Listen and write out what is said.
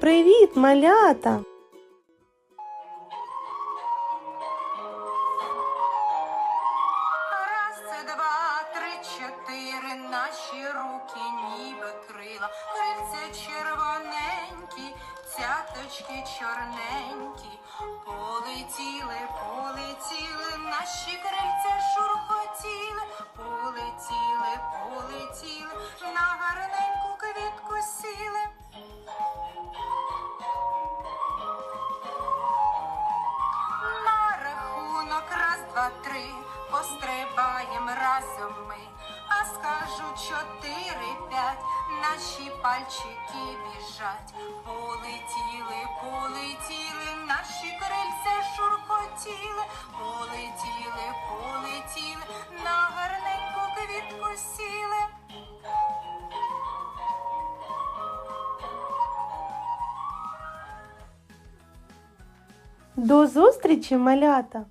Привіт, малята! Раз, це два, три, чотири, наші руки ніби крила, крильця червоненькі, цяточки чорненькі, полетіли, полетіли, два, три, пострибаєм разом ми, а скажу чотири, п'ять, наші пальчики біжать. Полетіли, полетіли, наші крильця шурхотіли, полетіли, полетіли, на гарненьку квітку сіли. До зустрічі, малята!